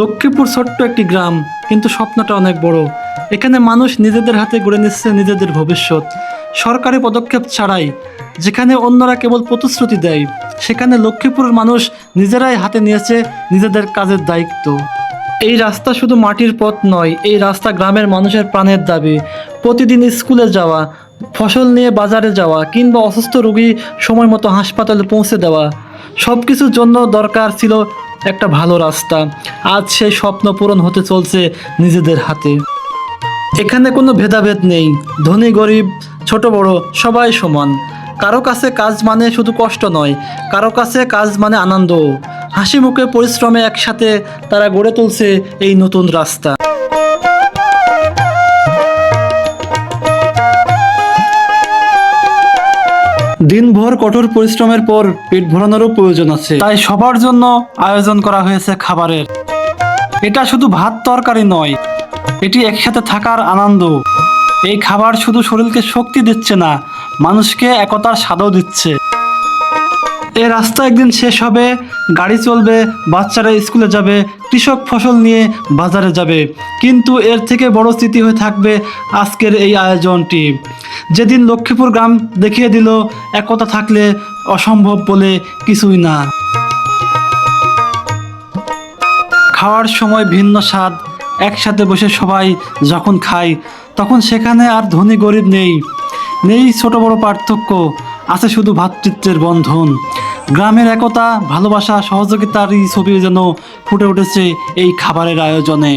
লক্ষ্মীপুর ছোট্ট একটি গ্রাম, কিন্তু স্বপ্নটা অনেক বড়। এখানে মানুষ নিজেদের হাতে গড়ে নিচ্ছে নিজেদের ভবিষ্যৎ। সরকারি পদক্ষেপ ছাড়াই, যেখানে অন্যরা কেবল প্রতিশ্রুতি দেয়, সেখানে লক্ষ্মীপুরের মানুষ নিজেরাই হাতে নিয়েছে নিজেদের কাজের দায়িত্ব। এই রাস্তা শুধু মাটির পথ নয়, এই রাস্তা গ্রামের মানুষের প্রাণের দাবি। প্রতিদিন স্কুলে যাওয়া, ফসল নিয়ে বাজারে যাওয়া, কিংবা অসুস্থ রোগী সময় মতো হাসপাতালে পৌঁছে দেওয়া সব কিছুর জন্য দরকার ছিল একটা ভালো রাস্তা। আজ সেই স্বপ্ন পূরণ হতে চলছে নিজেদের হাতে। এখানে কোনো ভেদাভেদ নেই। ধনী, গরিব, ছোট, বড়, সবাই সমান। কারও কাছে কাজ মানে শুধু কষ্ট নয়, কারও কাছে কাজ মানে আনন্দ। হাসি মুখে পরিশ্রমে একসাথে তারা গড়ে তুলছে এই নতুন রাস্তা। দিনভর কঠোর পরিশ্রমের পর পেট ভরানোরও প্রয়োজন আছে। তাই সবার জন্য আয়োজন করা হয়েছে খাবারের। এটা শুধু ভাত তরকারি নয়, এটি একসাথে থাকার আনন্দ। এই খাবার শুধু শরীরকে শক্তি দিচ্ছে না, মানুষকে একতার স্বাদও দিচ্ছে। এই রাস্তা একদিন শেষ হবে, গাড়ি চলবে, বাচ্চারা স্কুলে যাবে, কৃষক ফসল নিয়ে বাজারে যাবে। কিন্তু এর থেকে বড় স্মৃতি হয়ে থাকবে আজকের এই আয়োজনটি। যেদিন লক্ষ্মীপুর গ্রাম দেখিয়ে দিল, একতা থাকলে অসম্ভব বলে কিছুই না। খাওয়ার সময় ভিন্ন স্বাদ, একসাথে বসে সবাই যখন খায়, তখন সেখানে আর ধনী গরিব নেই। নেই ছোট বড় পার্থক্য, আছে শুধু ভ্রাতৃত্বের বন্ধন। গ্রামের একতা, ভালোবাসা সহযোগিতারই ছবি যেন ফুটে উঠেছে এই খাবারের আয়োজনে।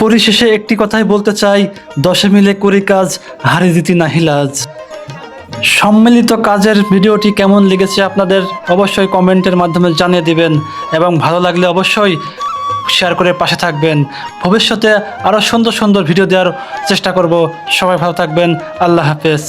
পরিশেষে একটি কথাই বলতে চাই দশে মিলে করি কাজ, হারে দিতি নাহিলাজ সম্মিলিত কাজের ভিডিওটি কেমন লেগেছে আপনাদের অবশ্যই কমেন্টের মাধ্যমে জানিয়ে দিবেন এবং ভালো লাগলে অবশ্যই শেয়ার করে পাশে থাকবেন। ভবিষ্যতে আরও সুন্দর সুন্দর ভিডিও দেওয়ার চেষ্টা করব। সবাই ভালো থাকবেন। আল্লাহ হাফেজ।